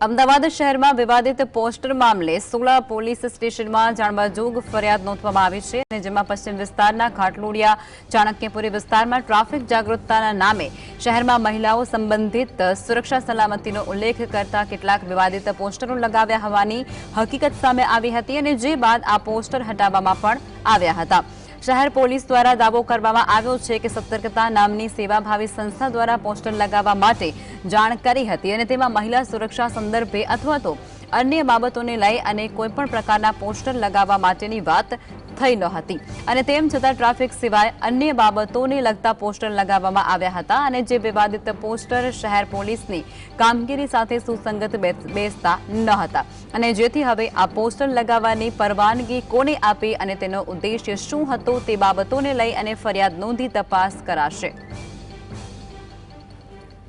અમદાવાદ શહેરમાં વિવાદિત પોસ્ટર મામલે સોળા પોલીસ સ્ટેશનમાં જાણવાજોગ ફરિયાદ નોંધવામાં આવી છે અને જેમાં પશ્ચિમ વિસ્તારના ઘાટલોડિયા, ચાણક્યપુરી વિસ્તારમાં ટ્રાફિક જાગૃતતાના નામે શહેરમાં મહિલાઓ સંબંધિત સુરક્ષા સલામતીનો ઉલ્લેખ કરતા કેટલાક વિવાદિત પોસ્ટરો લગાવ્યા હોવાની હકીકત સામે આવી હતી અને જે બાદ આ પોસ્ટર હટાવવામાં પણ આવ્યા હતા. શહેર પોલીસ દ્વારા દાવો કરવામાં આવ્યો છે કે સતર્કતા નામની સેવાભાવી સંસ્થા દ્વારા પોસ્ટર લગાવવા માટે જાણ કરી હતી અને તેમાં મહિલા સુરક્ષા સંદર્ભે અથવા તો અન્ય બાબતોને લઈ અને કોઈપણ પ્રકારના પોસ્ટર લગાવવા માટેની વાત થઈ ન હતી. અને તેમ છતાં ટ્રાફિક સિવાય અન્ય બાબતોને લગતા પોસ્ટર લગાવવામાં આવ્યા હતા અને જે વિવાદિત પોસ્ટર શહેર પોલીસની કામગીરી સાથે સુસંગત બેસતા ન હતા. અને જેથી હવે આ પોસ્ટર લગાવવાની પરવાનગી કોને આપી અને તેનો ઉદ્દેશ્ય શું હતો તે બાબતોને લઈ અને ફરિયાદ નોંધી તપાસ કરાશે.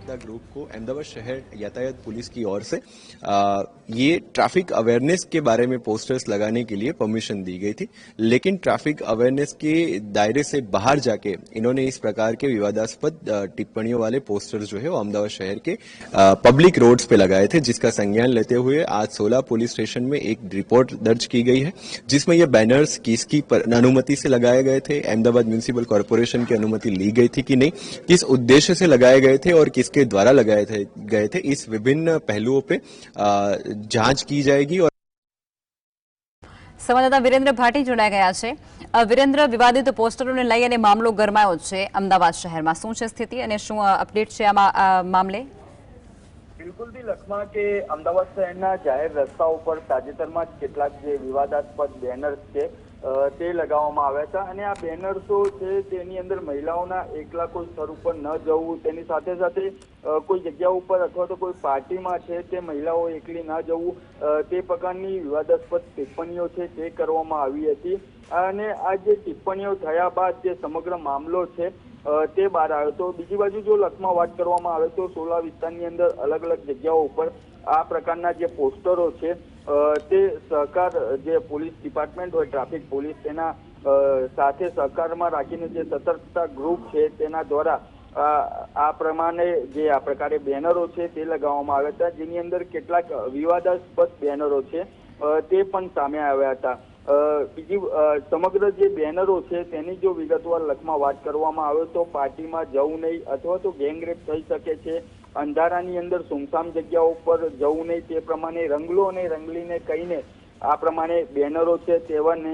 ग्रुप को अहमदाबाद शहर यातायात पुलिस की ओर से आ, ये ट्रैफ़िक अवेयरनेस के बारे में पोस्टर्स लगाने के लिए परमिशन दी गई थी। लेकिन ट्रैफ़िक अवेयरनेस के दायरे से बाहर जाके इन्होंने इस प्रकार के विवादास्पद टिप्पणियों वाले पोस्टर्स जो है वो अहमदाबाद शहर के आ, पब्लिक रोड्स पे लगाए थे जिसका संज्ञान लेते हुए आज सोलह पुलिस स्टेशन में एक रिपोर्ट दर्ज की गई है जिसमें ये बैनर्स किसकी अनुमति से लगाए गए थे अहमदाबाद म्यूनिसिपल कॉरपोरेशन की अनुमति ली गई थी कि नहीं किस उद्देश्य से लगाए गए थे और किसके द्वारा लगाए थे गए थे इस विभिन्न पहलुओं पे आ, जांच की जाएगी और સંવાદદાતા વિરેન્દ્ર ભાટી જોડાઈ ગયા છે અ, વિરેન્દ્ર વિવાદિત પોસ્ટરોને લઈ અને મામલો ગરમાયો છે અમદાવાદ શહેરમાં શું છે સ્થિતિ અને શું અ, અપડેટ છે આમાં આ મામલે બિલકુલથી લખમાં કે અમદાવાદ શહેરના જાહેર રસ્તાઓ પર તાજેતરમાં જ કેટલાક જે વિવાદાસ્પદ બેનર્સ છે અ, તે લગાવવામાં આવ્યા હતા અને આ બેનર્સો છે તેની અંદર મહિલાઓના એકલા કોઈ સ્થળ ઉપર ન જવું, તેની સાથે સાથે કોઈ જગ્યા ઉપર અથવા તો કોઈ પાર્ટીમાં છે તે મહિલાઓ એકલી ન જવું તે પ્રકારની વિવાદાસ્પદ ટિપ્પણીઓ છે તે કરવામાં આવી હતી. અને આ જે ટિપ્પણીઓ થયા બાદ જે સમગ્ર મામલો છે તે બહાર આવ્યો તો બીજી બાજુ જો લખમાં વાત કરવામાં આવે તો સોલા વિસ્તારની અંદર અલગ અલગ જગ્યાઓ ઉપર આ પ્રકારના જે પોસ્ટરો છે તે સહકાર, જે પોલીસ ડિપાર્ટમેન્ટ હોય, ટ્રાફિક પોલીસ, તેના સાથે સહકારમાં રાખીને જે સતર્કતા ગ્રુપ છે, તેના દ્વારા આ પ્રમાણે જે આ પ્રકારે બેનરો છે, તે લગાવવામાં આવ્યા હતા, જેની અંદર કેટલાક વિવાદાસ્પદ બેનરો છે તે પણ સામે આવ્યા હતા. બીજી સમગ્ર જે બેનરો છે, તેની જો વિગતવાર લખમાં વાત કરવામાં આવે તો પાર્ટીમાં જવું નહીં અથવા તો ગેંગરેપ થઈ શકે છે અંધારાની અંદર સુમસામ જગ્યાઓ ઉપર જવું નહીં, તે પ્રમાણે રંગલો અને રંગલીને કહીને આ પ્રમાણે બેનરો છે તેવાને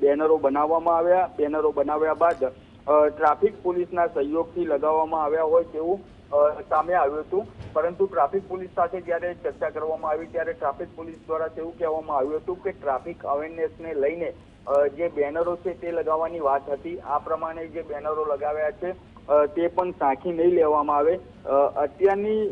બેનરો બનાવવામાં આવ્યા. બેનરો બનાવ્યા બાદ ટ્રાફિક પોલીસના સહયોગથી લગાવવામાં આવ્યા હોય તેવું સામે આવ્યું હતું. પરંતુ ટ્રાફિક પોલીસ સાથે જ્યારે ચર્ચા કરવામાં આવી, ત્યારે ટ્રાફિક પોલીસ દ્વારા તેવું કહેવામાં આવ્યું હતું કે ટ્રાફિક અવેરનેસને લઈને જે બેનરો છે તે લગાવવાની વાત હતી. આ પ્રમાણે જે બેનરો લગાવ્યા છે તે પણ સાંખી નહીં લેવામાં આવે. અત્યારની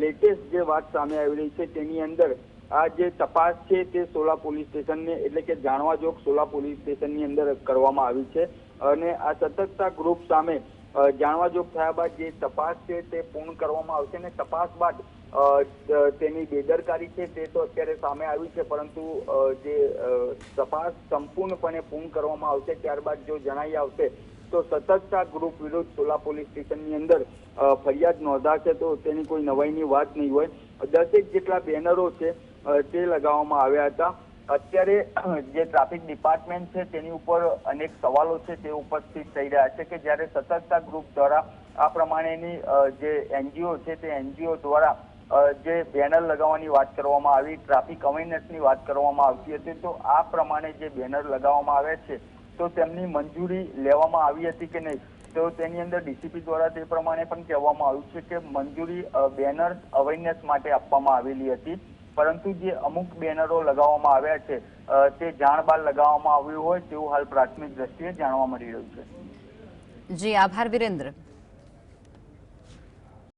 લેટેસ્ટ જે વાત સામે આવી રહી છે તેની અંદર આ જે તપાસ છે તે સોલા પોલીસ સ્ટેશનને એટલે કે જાણવા જોગ સોલા પોલીસ સ્ટેશનની અંદર કરવામાં આવી છે. અને આ સતર્કતા ગ્રુપ સામે જાણવા જોગ થયા બાદ જે તપાસ છે તે પૂર્ણ કરવામાં આવશે અને તપાસ બાદ તેની બેદરકારી છે તે તો અત્યારે સામે આવી છે, પરંતુ જે તપાસ સંપૂર્ણપણે પૂર્ણ કરવામાં આવશે, ત્યારબાદ જો જણાઈ આવશે તો સતર્કતા ગ્રુપ વિરુદ્ધ સોલા પોલીસ સ્ટેશનની અંદર ફરિયાદ નોંધાશે તો તેની કોઈ નવાઈની વાત નહીં હોય. દસેક જેટલા બેનરો છે તે લગાવવામાં આવ્યા હતા. અત્યારે જે ટ્રાફિક ડિપાર્ટમેન્ટ છે, તેની ઉપર અનેક સવાલો છે, તે ઉપસ્થિત થઈ રહ્યા છે કે જ્યારે સતર્કતા ગ્રુપ દ્વારા આ પ્રમાણેની જે એનજીઓ છે, તે એનજીઓ દ્વારા જે બેનર લગાવવાની વાત કરવામાં આવી ટ્રાફિક અવેરનેસની વાત કરવામાં આવતી હતી, તો આ પ્રમાણે જે બેનર લગાવવામાં આવ્યા છે તો તેમની મંજૂરી લેવામાં આવી હતી કે નહીં? તો તેની અંદર ડીસીપી દ્વારા તે પ્રમાણે પણ કહેવામાં આવ્યું છે કે મંજૂરી બેનર અવેરનેસ માટે આપવામાં આવેલી હતી. પરંતુ જે અમુક બેનરો લગાવવામાં આવ્યા છે તે જાણ બાદ લગાવવામાં આવ્યું હોય તેવું હાલ પ્રાથમિક દ્રષ્ટિએ જાણવા મળી રહ્યું છે. જી, આભાર, વિરેન્દ્ર.